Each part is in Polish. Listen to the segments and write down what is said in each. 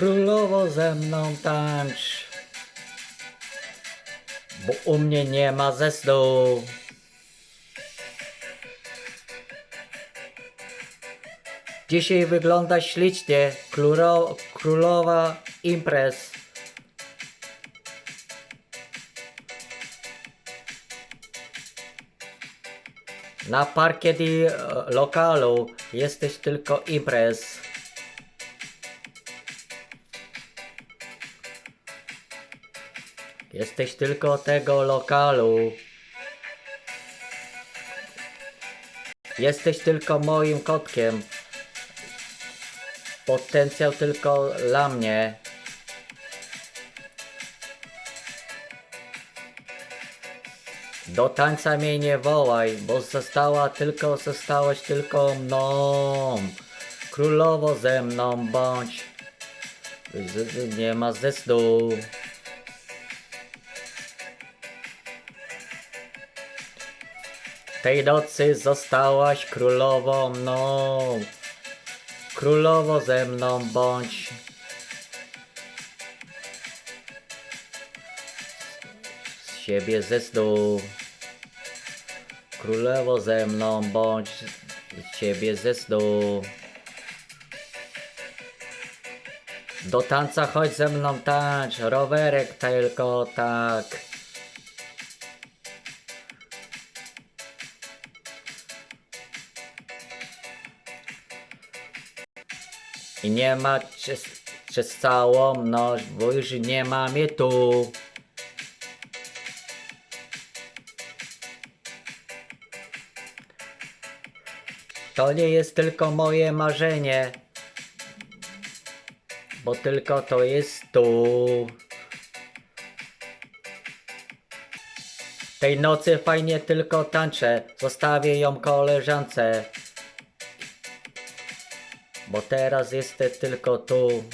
Królowo ze mną tańcz, bo u mnie nie ma zestu. Dzisiaj wygląda ślicznie, królo, królowa imprez. Na parkiet i e, lokalu jesteś tylko imprez. Jesteś tylko tego lokalu. Jesteś tylko moim kotkiem. Potencjał tylko dla mnie. Do tańca mnie nie wołaj, bo została tylko, zostałaś tylko mną. Królowo ze mną bądź. Nie ma zestu. Tej nocy zostałaś królową mną. Królowo ze mną bądź. Z siebie ze snu. Królowo ze mną bądź. Z siebie ze snu. Do tańca chodź ze mną tańcz, rowerek tylko tak. I nie ma przez, przez całą noc, bo już nie ma mnie tu. To nie jest tylko moje marzenie, bo tylko to jest tu. Tej nocy fajnie tylko tańczę, zostawię ją koleżance. Bo teraz jestem tylko tu.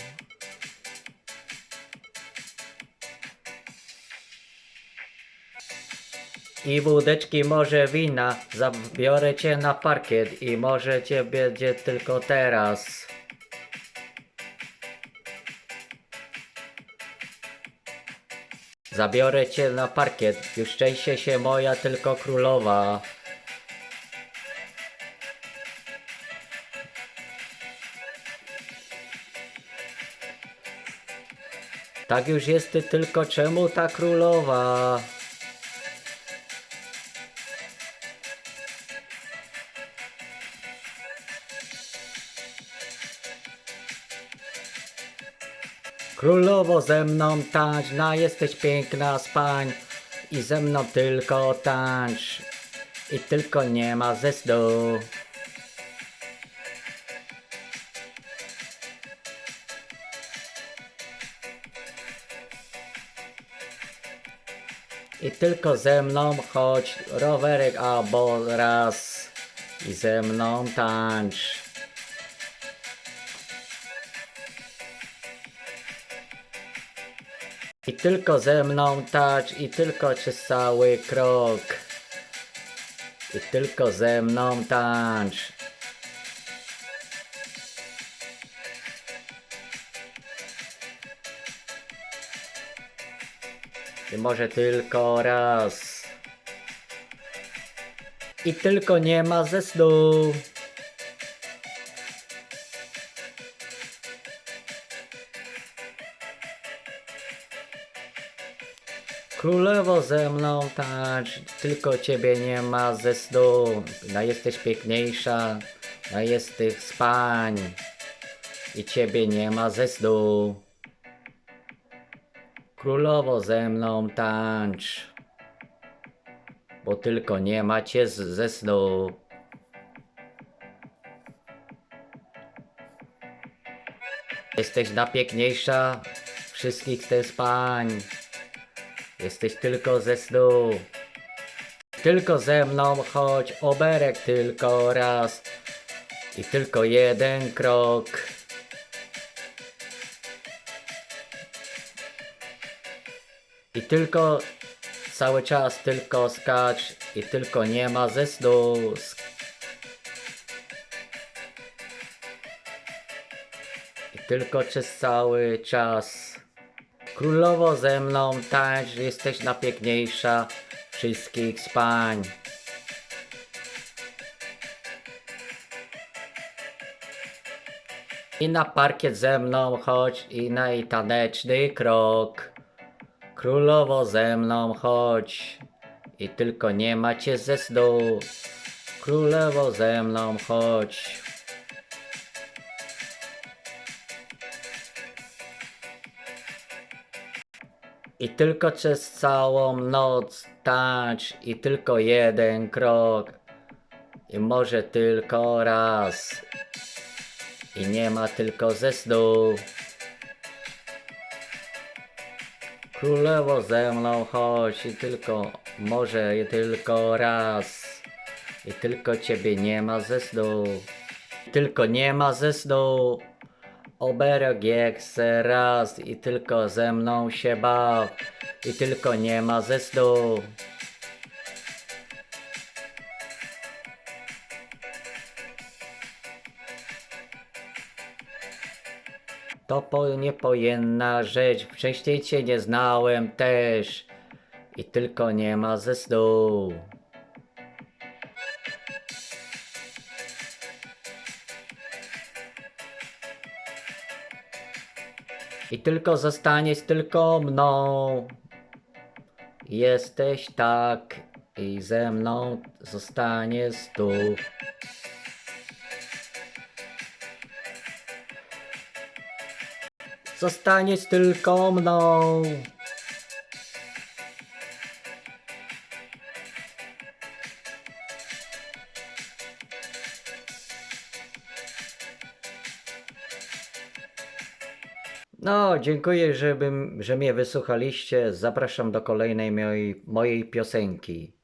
I wódeczki może wina, zabiorę cię na parkiet i może cię będzie tylko teraz. Zabiorę cię na parkiet, już szczęście się moja tylko królowa. Tak już jest ty tylko czemu ta królowa? Królowo ze mną tańcz, na jesteś piękna spań i ze mną tylko tańcz i tylko nie ma zestu. I tylko ze mną chodź, rowerek albo raz i ze mną tańcz. I tylko ze mną tańcz i tylko przez cały krok. I tylko ze mną tańcz. I może tylko raz. I tylko nie ma ze snu. Królowo ze mną tańcz, tylko ciebie nie ma ze snu. No jesteś piękniejsza, no jesteś spań. I ciebie nie ma ze snu. Królowo ze mną tańcz, bo tylko nie macie ze snu. Jesteś najpiękniejsza wszystkich tych pań. Jesteś tylko ze snu. Tylko ze mną chodź, oberek tylko raz. I tylko jeden krok. I tylko cały czas tylko skacz i tylko nie ma ze snu. I tylko przez cały czas. Królowo ze mną tańcz, jesteś najpiękniejsza wszystkich z pań. I na parkiet ze mną chodź i na jej taneczny krok. Królowo ze mną chodź i tylko nie macie ze snu. Królowo ze mną chodź. I tylko przez całą noc tańcz i tylko jeden krok. I może tylko raz. I nie ma tylko ze snu. Królowo ze mną chodź i tylko, może tylko raz. I tylko ciebie nie ma ze snu. Tylko nie ma ze snu. Jak se raz i tylko ze mną się baw. I tylko nie ma ze snu. To po, rzecz, wcześniej cię nie znałem też. I tylko nie ma ze snu. I tylko zostaniesz tylko mną. Jesteś tak i ze mną zostaniesz tu. Zostaniesz tylko mną. No, dziękuję, żebym, że mnie wysłuchaliście. Zapraszam do kolejnej mojej, mojej piosenki.